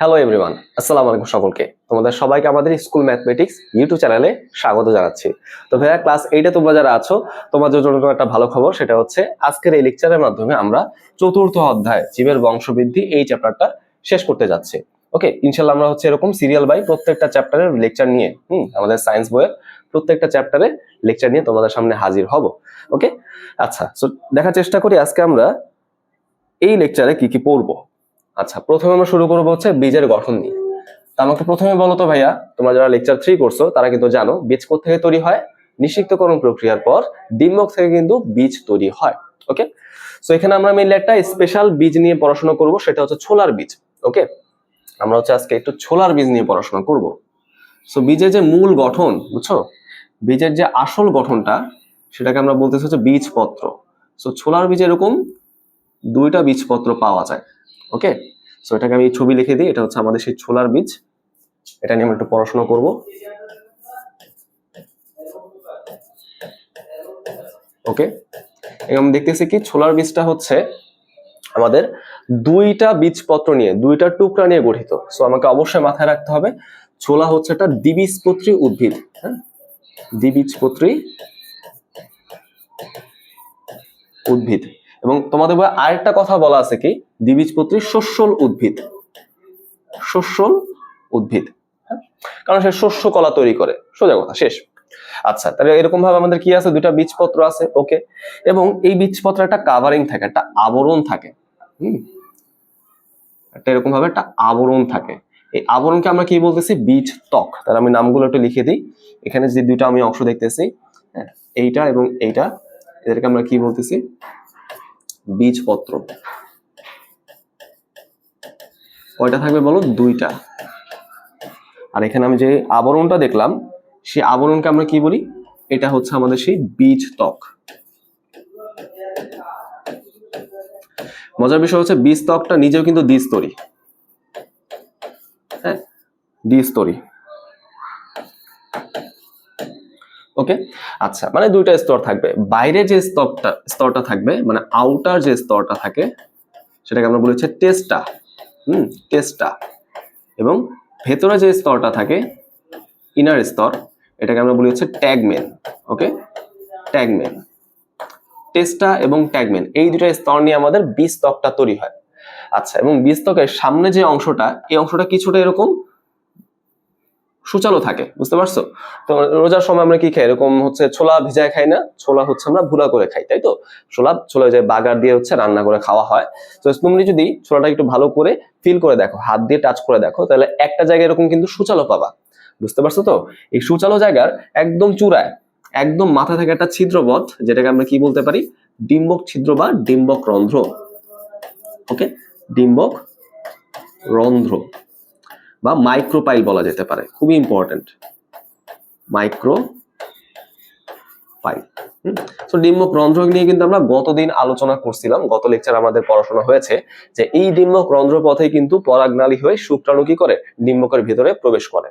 Hello everyone আসসালামু আলাইকুম সকলকে। তোমাদের সবাইকে আমাদের স্কুল ম্যাথমেটিক্স ইউটিউব চ্যানেলে স্বাগত জানাচ্ছি। তো ভাইয়া ক্লাস এইটে তোমরা যারা আছো, তোমাদের জন্য একটা ভালো খবর, সেটা হচ্ছে আজকের এই লেকচারের মাধ্যমে আমরা চতুর্থ অধ্যায়, জীবের বংশবৃদ্ধি, এই চ্যাপ্টারটা শেষ করতে যাচ্ছি। ওকে ইনশাল্লাহ আমরা হচ্ছে এরকম সিরিয়াল বাই প্রত্যেকটা চ্যাপ্টারের লেকচার নিয়ে, হুম, আমাদের সায়েন্স বইয়ের প্রত্যেকটা চ্যাপ্টারে লেকচার নিয়ে তোমাদের সামনে হাজির হব। ওকে আচ্ছা সো দেখার চেষ্টা করি আজকে আমরা এই লেকচারে কি কি পড়ব। আচ্ছা প্রথমে আমরা শুরু করব হচ্ছে বীজের গঠন নিয়ে। তা আমাকে প্রথমে বলো তো ভাইয়া, তোমরা যারা লেকচার থ্রি করছ, তারা কিন্তু জানো, বীজ থেকে তৈরি হয়? নিষিক্তকরণ প্রক্রিয়ার পর ডিম্বক থেকে কিন্তু বীজ তৈরি হয় ওকে সো এখানে আমরা মেনলি একটা স্পেশাল বীজ নিয়ে পড়াশোনা করব, সেটা হচ্ছে ছোলার বীজ ওকে আমরা হচ্ছে আজকে একটু ছোলার বীজ নিয়ে পড়াশোনা করব। সো বীজের যে মূল গঠন, বুঝছ? বীজের যে আসল গঠনটা, সেটাকে আমরা বলতেছি হচ্ছে বীজপত্র। সো ছোলার বীজ এরকম দুইটা বীজপত্র পাওয়া যায় ওকে সো এটাকে আমি ছবি লিখে দিই, এটা হচ্ছে আমাদের সেই ছোলার বীজ। এটা নিয়ে আমরা একটু পড়াশোনা করব। ওকে এবং দেখতেছি কি, ছোলার বীজটা হচ্ছে আমাদের দুইটা বীজপত্র নিয়ে, দুইটা টুকরা নিয়ে গঠিত। সো আমাকে অবশ্যই মাথায় রাখতে হবে, ছোলা হচ্ছে একটা দ্বিবীজপত্রী উদ্ভিদ হ্যাঁ? দ্বিবীজপত্রী উদ্ভিদ। এবং তোমাদের বইয়ে আরেকটা কথা বলা আছে কি? দ্বিবীজপত্রী শস্যল উদ্ভিদ। শস্যল উদ্ভিদ হ্যাঁ? কারণ সে শস্য কলা তৈরি করে। সোজা কথা শেষ। আচ্ছা তাহলে এরকম ভাবে আমাদের কি আছে? দুইটা বীজপত্র আছে ওকে। এবং এই বীজপত্র একটা কাভারিং থাকে একটা আবরণ থাকে হুম? একটা এরকম ভাবে একটা আবরণ থাকে। এই আবরণকে আমরা কি বলতেছি? বীজ ত্বক। তাহলে আমি নামগুলো একটু লিখে দিই। এখানে যে দুইটা আমি অংশ দেখতেছি হ্যাঁ, এইটা এবং এইটা এদেরকে আমরা কি বলতেছি? বীজপত্র। কয়টা থাকবে বলো দুইটা। আর এখানে আমি যে আবরণটা দেখলাম, সেই আবরণকে আমরা কি বলি? এটা হচ্ছে আমাদের সেই বীজ ত্বক। মজার বিষয় হচ্ছে বীজ ত্বকটা নিজেও কিন্তু দ্বিস্তরী। হ্যাঁ দ্বিস্তরী। ওকে আচ্ছা মানে দুইটা স্তর থাকবে। বাইরে যে স্তরটা স্তরটা থাকবে মানে আউটার যে স্তরটা থাকে, সেটাকে আমরা বলেছি টেস্টা হুম? টেস্টা এবং ভেতরে যে স্তরটা থাকে ইনার স্তর, এটাকে আমরা বলি হচ্ছে ট্যাগমেন ওকে ট্যাগমেন টেস্টা এবং ট্যাগমেন এই দুটো স্তর নিয়ে আমাদের বীজ ত্বকটা তৈরি হয়। আচ্ছা এবং বীজ সামনে যে অংশটা, এই অংশটা কিছুটা এরকম সুচালো থাকে, বুঝতে পারছ? তো রোজার সময় আমরা কি খাই? এরকম হচ্ছে ছোলা ভিজায় খাই না, ছোলা হচ্ছে আমরা ভুলা করে খাই, তাই তো? ছোলা ছোলা যে বাগার দিয়ে হচ্ছে রান্না করে খাওয়া হয়। তো তুমি যদি ছোলাটা একটু ভালো করে ফিল করে দেখো, হাত দিয়ে টাচ করে দেখো, তাহলে একটা জায়গায় এরকম কিন্তু সুচালো পাবা, বুঝতে পারছ তো? এই সুচালো জায়গার একদম চূড়ায়, একদম মাথা থেকে একটা ছিদ্রবধ, যেটাকে আমরা কি বলতে পারি? ডিম্বক ছিদ্র বা ডিম্বক রন্ধ্র ওকে ডিম্বক রন্ধ্র। বা মাইক্রোপাইল বলা যেতে পারে, খুবই ইম্পর্টেন্ট মাইক্রো পাইল তো ডিম্বক রন্ধ্র নিয়ে কিন্তু আমরা গতদিন আলোচনা করছিলাম, গত লেকচার আমাদের পড়াশোনা হয়েছে যে এই ডিম্বক রন্ধ্র পথে কিন্তু পরাগনালী হয়ে শুক্রাণু কি করে? ডিম্বকের ভিতরে প্রবেশ করে।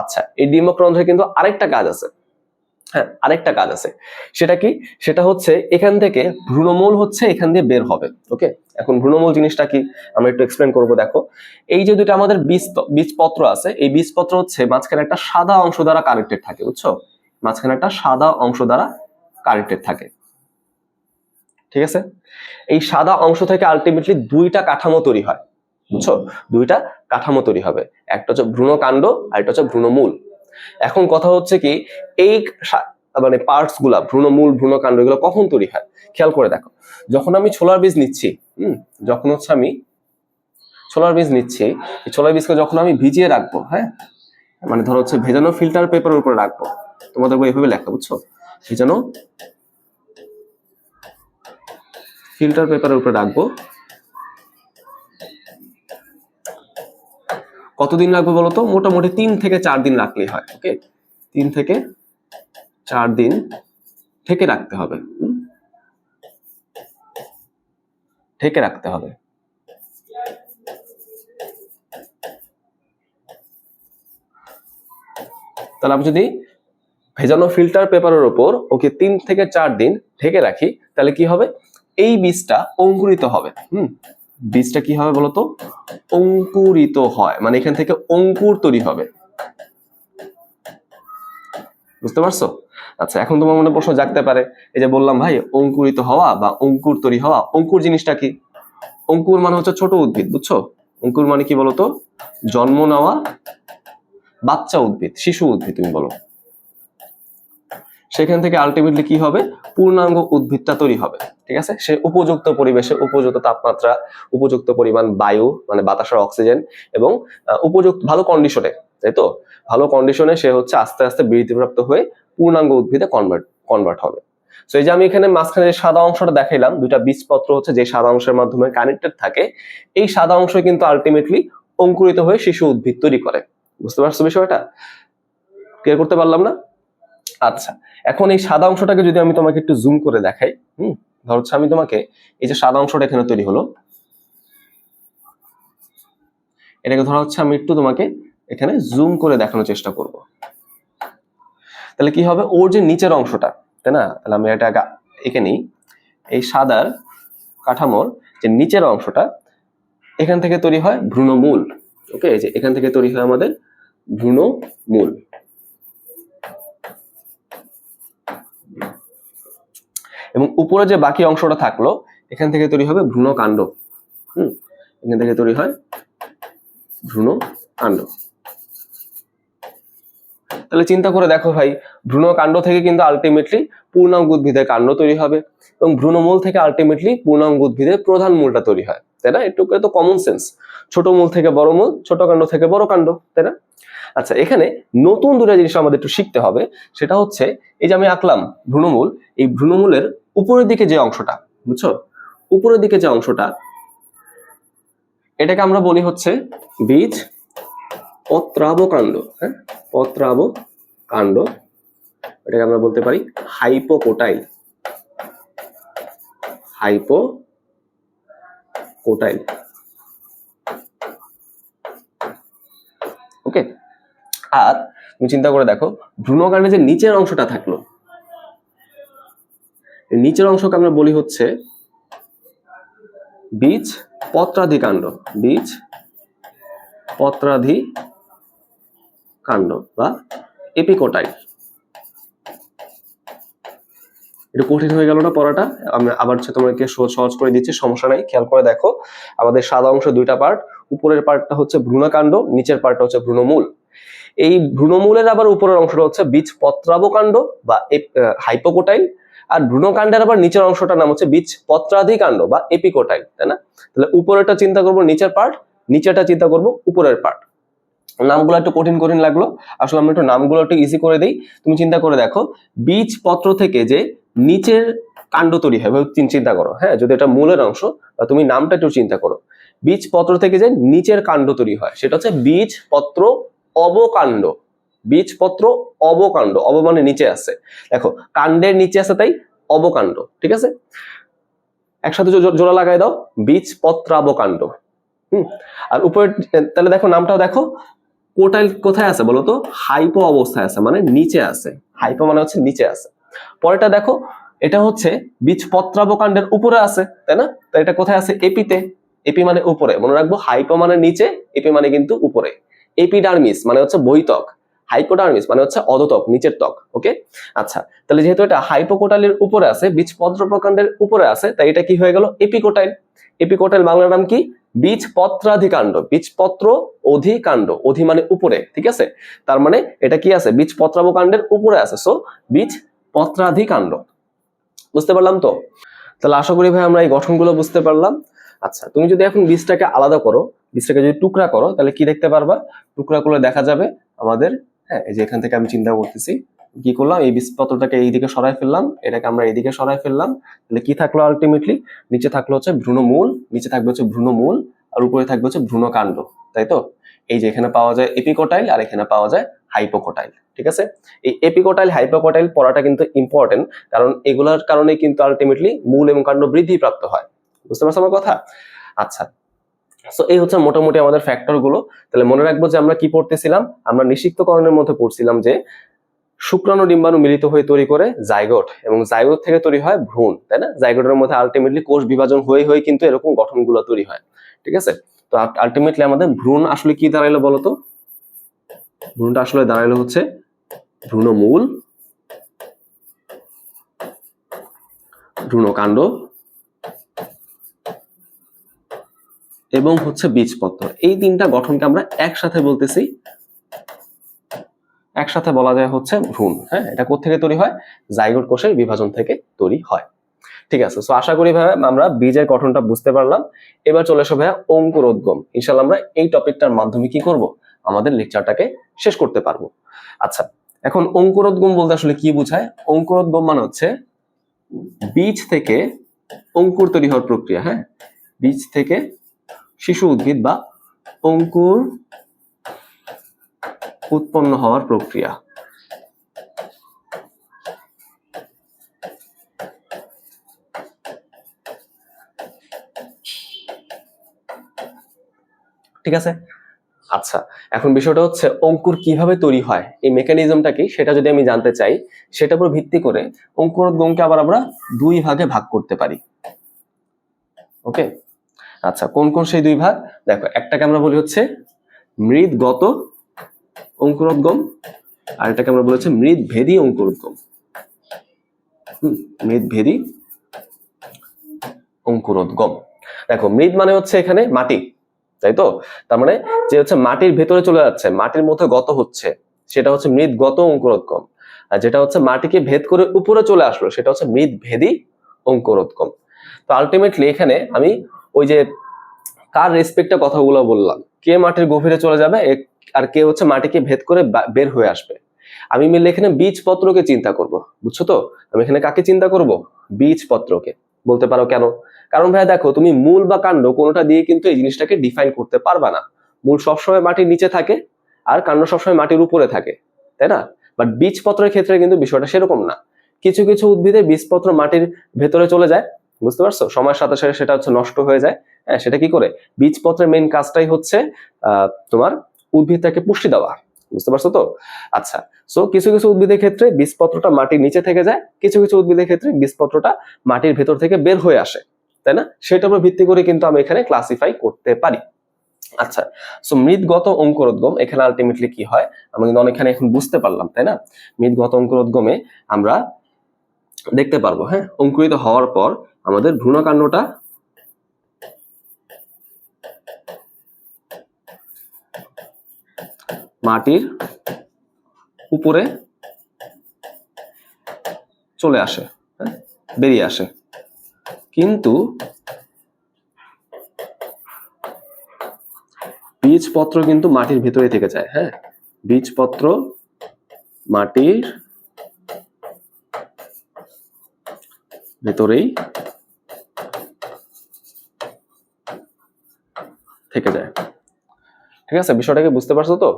আচ্ছা এই ডিম্বক রন্ধ্রে কিন্তু আরেকটা কাজ আছে। হ্যাঁ আরেকটা কাজ আছে। সেটা কি? সেটা হচ্ছে এখান থেকে ভ্রূণমূল হচ্ছে এখান দিয়ে বের হবে, ওকে? এখন ভ্রূণমূল জিনিসটা কি? আমরা একটু এক্সপ্লেন করব, দেখো। এই যে দুটো আমাদের বীজ বীজপত্র আছে, এই বীজপত্র হচ্ছে মাঝখানে একটা সাদা অংশ দ্বারা কানেক্টেড থাকে, বুঝছ? মাঝখানে একটা সাদা অংশ দ্বারা কানেক্টেড থাকে। ঠিক আছে? এই সাদা অংশ থেকে আলটিমেটলি দুইটা কাঠামো তৈরি হয়, বুঝছ? দুইটা কাঠামো তৈরি হবে। একটা হচ্ছে ভ্রূণকাণ্ড আর একটা হচ্ছে ভ্রূণমূল। এখন কথা হচ্ছে কি, এই মানে পার্টসগুলা ভ্রূণমূল ভ্রূণকাণ্ড এগুলো কখন তৈরি হয়? খেয়াল করে দেখো, যখন আমি ছোলার বীজ নিচ্ছি, হুম, যখন হচ্ছে আমি ছোলার বীজ নিচ্ছি ছোলার বীজকে যখন আমি ভিজিয়ে রাখব হ্যাঁ মানে ধরো হচ্ছে ভেজানো ফিল্টার পেপারের উপরে রাখব, তোমাদের এইভাবে লেখা, বুঝছ? ভেজানো ফিল্টার পেপারের উপরে রাখব কতদিন লাগবে বলতো মোটামুটি তিন থেকে চার দিন রাখলেই হয় ওকে তিন থেকে চার দিন থেকে রাখতে হবে ঢেকে রাখতে হবে। তাহলে আমি যদি ভেজানো ফিল্টার পেপারের ওপর ওকে তিন থেকে চার দিন ঢেকে রাখি, তাহলে কি হবে? এই বীজটা অঙ্কুরিত হবে, হুম? বীজটা কি হবে বলতো? অঙ্কুরিত হয়। মানে এখান থেকে অঙ্কুর তৈরি হবে। বুঝতে পারছ? আচ্ছা এখন তোমার মনে প্রশ্ন জাগতে পারে। এই যে বললাম, ভাই, অঙ্কুরিত হওয়া বা অঙ্কুর তৈরি হওয়া, অঙ্কুর জিনিসটা কি? অঙ্কুর মানে হচ্ছে ছোট উদ্ভিদ, বুঝছ? অঙ্কুর মানে কি বলতো? জন্ম নেওয়া বাচ্চা উদ্ভিদ, শিশু উদ্ভিদ তুমি বলো। সেখান থেকে আলটিমেটলি কি হবে? পূর্ণাঙ্গ উদ্ভিদটা তৈরি হবে, ঠিক আছে? সে উপযুক্ত পরিবেশে উপযুক্ত তাপমাত্রা, উপযুক্ত পরিমাণ বায়ু মানে বাতাসের অক্সিজেন এবং উপযুক্ত, ভালো কন্ডিশনে তাই তো? ভালো কন্ডিশনে সে হচ্ছে আস্তে আস্তে বৃদ্ধিপ্রাপ্ত হয়ে পূর্ণাঙ্গ উদ্ভিদে কনভার্ট কনভার্ট হবে। তো এই যে আমি এখানে মাঝখানে যে সাদা অংশটা দেখাইলাম, দুইটা বীজপত্র হচ্ছে যে সাদা অংশের মাধ্যমে কানেক্টেড থাকে, এই সাদা অংশ কিন্তু আলটিমেটলি অঙ্কুরিত হয়ে শিশু উদ্ভিদ তৈরি করে। বুঝতে পারছ বিষয়টা? ক্লিয়ার করতে পারলাম না? আচ্ছা এখন এই সাদা অংশটাকে যদি আমি তোমাকে একটু জুম করে দেখাই, হুম, ধর হচ্ছে আমি তোমাকে এই যে সাদা অংশটা এখানে তৈরি হলো, এটাকে ধরা হচ্ছে আমি একটু তোমাকে এখানে জুম করে দেখানোর চেষ্টা করব। তাহলে কি হবে? ওর যে নিচের অংশটা, তাই না? তাহলে আমি এটা এঁকে নিই। এই সাদার কাঠামোর যে নিচের অংশটা, এখান থেকে তৈরি হয় ভ্রূণমূল। ওকে যে এখান থেকে তৈরি হয় আমাদের ভ্রূণমূল। এবং উপরে যে বাকি অংশটা থাকল, এখান থেকে তৈরি হবে ভ্রূণকাণ্ড হুম? এখান থেকে তৈরি হয় ভ্রূণকাণ্ড তাহলে চিন্তা করে দেখো ভাই ভ্রূণকাণ্ড থেকে কিন্তু আলটিমেটলি পূর্ণাঙ্গ উদ্ভিদের কাণ্ড তৈরি হবে এবং ভ্রূণমূল থেকে আলটিমেটলি পূর্ণাঙ্গ উদ্ভিদের প্রধান মূলটা তৈরি হয়, তাই না? একটু তো কমন সেন্স ছোট মূল থেকে বড় মূল, ছোট কাণ্ড থেকে বড় কাণ্ড, তাই না? আচ্ছা এখানে নতুন দুটো জিনিস আমাদের একটু শিখতে হবে, সেটা হচ্ছে এই যে আমি আঁকলাম ভ্রূণমূল, এই ভ্রূণমূলের উপরের দিকে যে অংশটা, বুঝছ? উপরের দিকে যে অংশটা, এটাকে আমরা বলি হচ্ছে বীজ পত্রাব কাণ্ড হ্যাঁ? পত্রাব কাণ্ড এটাকে আমরা বলতে পারি হাইপোকোটাইল। হাইপো কোটাইল ওকে আর তুমি চিন্তা করে দেখো, ভ্রূণকাণ্ডের যে নিচের অংশটা থাকল নিচের অংশকে আমরা বলি হচ্ছে বীজ পত্রাধিকাণ্ড। বীজ পত্রাধি কাণ্ড বা এপিকোটাইল একটু কঠিন হয়ে গেল না পড়াটা? আমি আবার হচ্ছে তোমাকে সহজ করে দিচ্ছি, সমস্যা নাই, খেয়াল করে দেখো। আমাদের সাদা অংশ দুইটা পার্ট উপরের পার্টটা হচ্ছে ভ্রূণকাণ্ড, নিচের পার্টটা হচ্ছে ভ্রূণমূল। এই ভ্রূণমূলের আবার উপরের অংশটা হচ্ছে বীজ পত্রাবকাণ্ড বা হাইপোকোটাইল আর ভ্রূণকাণ্ডের আবার নিচের অংশটার নাম হচ্ছে বীজ পত্রাধিকাণ্ড বা এপিকোটাইল, তাই না? তাহলে উপরেরটা চিন্তা করব নিচের পার্ট নিচেরটা চিন্তা করব উপরের পার্ট নামগুলো একটু কঠিন কঠিন লাগল। আসলে আমরা একটু নামগুলো একটু ইজি করে দিই। তুমি চিন্তা করে দেখো, বীজ পত্র থেকে যে নিচের কাণ্ড তৈরি হয় চিন্তা করো হ্যাঁ? যদি এটা মূলের অংশ তুমি নামটা একটু চিন্তা করো। বীজ পত্র থেকে যে নিচের কাণ্ড তৈরি হয়, সেটা হচ্ছে বীজ পত্র অবকাণ্ড। বীজপত্র অবকাণ্ড, অব মানে নিচে আছে। দেখো, কাণ্ডের নিচে আছে তাই অবকাণ্ড, ঠিক আছে? একসাথে জোড়া লাগাই দাও বীজ পত্রাবকাণ্ড হুম? আর উপরে, তাহলে দেখো, নামটাও দেখো কোটাইল কোথায় আছে বলো তো হাইপো অবস্থায় আছে মানে নিচে আছে। হাইপো মানে হচ্ছে নিচে আছে। পরেরটা দেখো, এটা হচ্ছে বীজ পত্রাবকাণ্ডের উপরে আছে, তাই না? তো এটা কোথায় আছে? এপিতে। এপি মানে উপরে। মনে রাখব, হাইপো মানে নিচে, এপি মানে কিন্তু উপরে। এপিডার্মিস মানে হচ্ছে বহিতক হাইপোডার্মিস মানে হচ্ছে অধতক, নিচের ত্বক ওকে আচ্ছা তাহলে যেহেতু এটা হাইপোকোটাইলের উপরে আছে বীজ পত্রপ্রকাণ্ডের উপরে আছে, তাই এটা কি হয়ে গেল? এপিকোটাইল। এপিকোটাইল বাংলা নাম কি? বীজ পত্রাধিকাণ্ড বীজপত্র অধিকাণ্ড, অধি মানে উপরে, ঠিক আছে? তার মানে এটা কি আছে? বীজ পত্রাবকাণ্ডের উপরে আছে সো বীজ পত্রাধিকাণ্ড বুঝতে পারলাম তো? তাহলে আশা করি ভাই আমরা এই গঠনগুলো বুঝতে পারলাম। আচ্ছা তুমি যদি এখন বীজটাকে আলাদা করো, বীজটাকে যদি টুকরা করো, তাহলে কি দেখতে পারবা? টুকরা করলে দেখা যাবে আমাদের হ্যাঁ এই যে এখান থেকে আমি চিন্তা করতেছি, কি করলাম? এই বীজপত্রটাকে এইদিকে সরাই ফেললাম, এটাকে আমরা এইদিকে সরাই ফেললাম। তাহলে কি থাকল আলটিমেটলি নিচে থাকল হচ্ছে ভ্রূণমূল নিচে থাকবে হচ্ছে ভ্রূণমূল আর উপরে থাকবে হচ্ছে ভ্রূণকাণ্ড তাই তো? এই যে এখানে পাওয়া যায় এপিকোটাইল আর এখানে পাওয়া যায় হাইপোকোটাইল ঠিক আছে? এই এপিকোটাইল হাইপোকোটাইল পড়াটা কিন্তু ইম্পর্টেন্ট কারণ এগুলার কারণে কিন্তু আলটিমেটলি মূল এবং কাণ্ড বৃদ্ধি প্রাপ্ত হয়। বুঝতে পারছ আমার কথা? আচ্ছা সো এই হচ্ছে মোটামুটি আমাদের ফ্যাক্টরগুলো। তাহলে মনে রাখব যে আমরা কি পড়তেছিলাম? আমরা নিষিক্তকরণের মধ্যে পড়ছিলাম যে শুক্রাণু ডিম্বাণু মিলিত হয়ে তৈরি করে জাইগোট এবং জাইগোট থেকে তৈরি হয় ভ্রূণ, তাই না? জাইগোটের মধ্যে আলটিমেটলি কোষ বিভাজন হয়ে হয়ে কিন্তু এরকম গঠনগুলো তৈরি হয়, ঠিক আছে? তো আলটিমেটলি আমাদের ভ্রূণ আসলে কি দাঁড়াইলো বলতো? ভ্রূণটা আসলে দাঁড়াইলো হচ্ছে ভ্রূণমূল, ভ্রূণকাণ্ড এবং হচ্ছে বীজপত্র। এই তিনটা গঠনকে আমরা একসাথে বলতেছি। একসাথে বলা যায় হচ্ছে ভ্রূণ হ্যাঁ? এটা কোথেকে তৈরি হয়? জাইগোট কোষের বিভাজন থেকে তৈরি হয়। ঠিক আছে সো আশা করি ভাইয়া আমরা বীজের গঠনটা বুঝতে পারলাম। এবার চলে এসো ভাইয়া অঙ্কুরোদ্গম ইনশাল্লাহ আমরা এই টপিকটার মাধ্যমে কি করব? আমাদের লেকচারটাকে শেষ করতে পারব। আচ্ছা এখন অঙ্কুরোদ্গম বলতে আসলে কি বোঝায়? অঙ্কুরোদ্গম মানে হচ্ছে বীজ থেকে অঙ্কুর তৈরি হওয়ার প্রক্রিয়া হ্যাঁ? বীজ থেকে শিশু উদ্ভিদ বা অঙ্কুর উৎপন্ন হওয়ার প্রক্রিয়া। ঠিক আছে? আচ্ছা এখন বিষয়টা হচ্ছে অঙ্কুর কীভাবে তৈরি হয়? এই মেকানিজমটা কি? সেটা যদি আমি জানতে চাই, সেটার উপর ভিত্তি করে অঙ্কুরোদ্গমকে আবার আমরা দুই ভাগে ভাগ করতে পারি। ওকে আচ্ছা কোন কোন সেই দুই ভাগ? দেখো, একটাকে আমরা বলি হচ্ছে মৃদগত অঙ্কুরোদ্গম, আর এটাকে আমরা বলেছি মৃদভেদী অঙ্কুরোদ্গম। মৃদভেদী অঙ্কুরোদ্গম। দেখো, মৃদ মানে হচ্ছে এখানে মাটি, তাই তো? তার মানে যে হচ্ছে মাটির ভেতরে চলে যাচ্ছে, মাটির মধ্যে গত হচ্ছে, সেটা হচ্ছে মৃদগত অঙ্কুরোদ্গম। আর যেটা হচ্ছে মাটিকে ভেদ করে উপরে চলে আসলো, সেটা হচ্ছে মৃদভেদী অঙ্কুরোদ্গম। তো আলটিমেটলি এখানে আমি ওই যে কার রেসপেক্টে কথাগুলো বললাম? কে মাটির গভীরে চলে যাবে আর কে হচ্ছে মাটিকে ভেদ করে বের হয়ে আসবে? আমি মিললে এখানে বীজপত্রকে চিন্তা করব, বুঝছ তো? আমি এখানে কাকে চিন্তা করব? বীজপত্রকে। বলতে পারো কেন? কারণ ভাইয়া দেখো, তুমি মূল বা কাণ্ড কোনোটা দিয়ে কিন্তু এই জিনিসটাকে ডিফাইন করতে পারবা না। মূল সবসময় মাটির নিচে থাকে আর কাণ্ড সবসময় মাটির উপরে থাকে, তাই না? বাট বীজপত্রের ক্ষেত্রে কিন্তু বিষয়টা সেরকম না। কিছু কিছু উদ্ভিদে বীজপত্র মাটির ভেতরে চলে যায় বুঝতে পারছ? সময়ের সাথে সাথে সেটা হচ্ছে নষ্ট হয়ে যায়। হ্যাঁ সেটা কি করে? বীজপত্রের মেইন কাজটাই হচ্ছে তোমার উদ্ভিদটাকে পুষ্টি দেওয়া। বুঝতে পারছ তো? আচ্ছা সো কিছু কিছু উদ্ভিদের ক্ষেত্রে বীজপত্রটা মাটির নিচে থেকে যায়, কিছু কিছু উদ্ভিদের ক্ষেত্রে বীজপত্রটা মাটির ভেতর থেকে বের হয়ে আসে, তাই না? সেটার উপর ভিত্তি করে কিন্তু আমি এখানে ক্লাসিফাই করতে পারি। আচ্ছা সো মৃদগত অঙ্কুরোদ্গম, এখানে আলটিমেটলি কি হয়? আমরা কিন্তু অনেকখানি এখন বুঝতে পারলাম, তাই না? মৃদগত অঙ্কুরোদ্গমে আমরা দেখতে পারব হ্যাঁ? অঙ্কুরিত হওয়ার পর আমাদের ভ্রূণকাণ্ডটা মাটির উপরে চলে আসে হ্যাঁ? বেরিয়ে আসে। কিন্তু বীজপত্র কিন্তু মাটির ভিতরে থেকে যায় হ্যাঁ? বীজপত্র মাটির ভেতরেই থেকে যায় ঠিক আছে? বিষয়টাকে বুঝতে পারছ তো?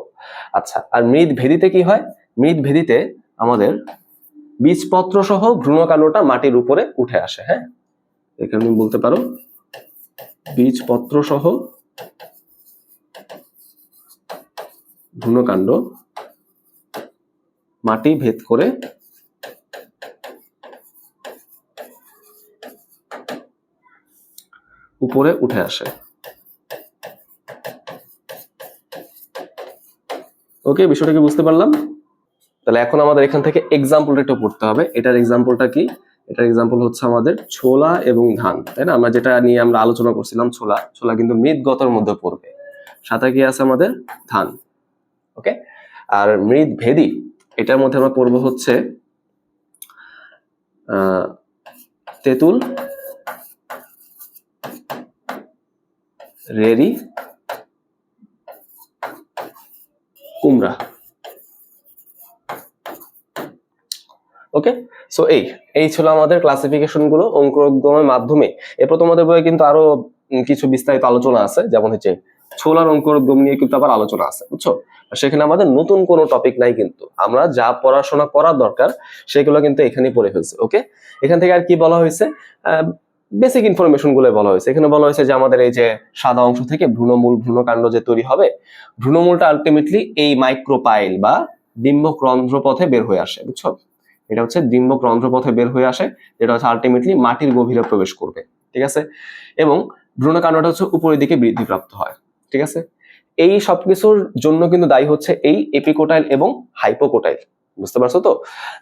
আচ্ছা আর মৃদ ভেদিতে কি হয়? মৃদ ভেদিতে আমাদের বীজপত্র সহ ভ্রূণকাণ্ডটা মাটির উপরে উঠে আসে হ্যাঁ? এখানে বলতে পারো বীজপত্র সহ ভ্রূণকাণ্ড মাটি ভেদ করে উপরে উঠে আসে। ওকে বিষয়টা কি বুঝতে পারলাম? তাহলে এখন আমাদের এখান থেকে এক্সাম্পলটা একটু পড়তে হবে। এটার এক্সাম্পলটা কি? এটার এক্সাম্পল হচ্ছে আমাদের ছোলা এবং ধান, তাই না? আমরা যেটা নিয়ে আমরা আলোচনা করছিলাম ছোলা ছোলা কিন্তু মৃদগতর মধ্যে পড়বে। সাথে কি আছে আমাদের? ধান ওকে আর মৃদ ভেদি এটার মধ্যে আমরা পড়ব হচ্ছে তেঁতুল, রেরি কুমড়া ওকে সো এই এই ছিল আমাদের ক্লাসিফিকেশনগুলো অঙ্কুরোদ্গমের মাধ্যমে। এরপর তোমাদের বইয়ে কিন্তু আরও কিছু বিস্তারিত আলোচনা আছে, যেমন হচ্ছে ছোলার অঙ্কুরোদ্গম নিয়ে কিন্তু আবার আলোচনা আছে, বুঝছ? সেখানে আমাদের নতুন কোনো টপিক নাই কিন্তু। আমরা যা পড়াশোনা করার দরকার, সেগুলো কিন্তু এখানেই পড়ে ফেলছে ওকে এখান থেকে আর কি বলা হয়েছে? বেসিক ইনফরমেশনগুলো বলা হয়েছে। এখানে বলা হয়েছে যে আমাদের এই যে সাদা অংশ থেকে ভ্রূণমূল ভ্রূণকাণ্ড যে তৈরি হবে ভ্রূণমূলটা আলটিমেটলি এই মাইক্রোপাইল বা ডিম্বক রন্ধ্রপথে বের হয়ে আসে, বুঝছ? এটা হচ্ছে ডিম্বক রন্ধ্রপথে বের হয়ে আসে, যেটা হচ্ছে আলটিমেটলি মাটির গভীরে প্রবেশ করবে, ঠিক আছে? এবং ভ্রূণকাণ্ডটা হচ্ছে উপরের দিকে বৃদ্ধিপ্রাপ্ত হয়, ঠিক আছে? এই সবকিছুর জন্য কিন্তু দায়ী হচ্ছে এই এপিকোটাইল এবং হাইপোকোটাইল বুঝতে পারছ তো?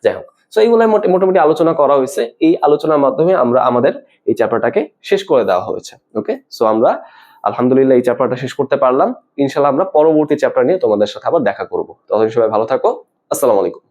যাই হোক সো এইগুলো মোট- মোটামুটি আলোচনা করা হয়েছে। এই আলোচনার মাধ্যমে আমরা আমাদের এই চ্যাপ্টারটাকে শেষ করে দেওয়া হয়েছে। ওকে সো আমরা আলহামদুলিল্লাহ এই চ্যাপ্টারটা শেষ করতে পারলাম। ইনশাল্লাহ আমরা পরবর্তী চ্যাপ্টার নিয়ে তোমাদের সাথে আবার দেখা করব। ততদিন সবাই ভালো থাকো। আসসালামু আলাইকুম।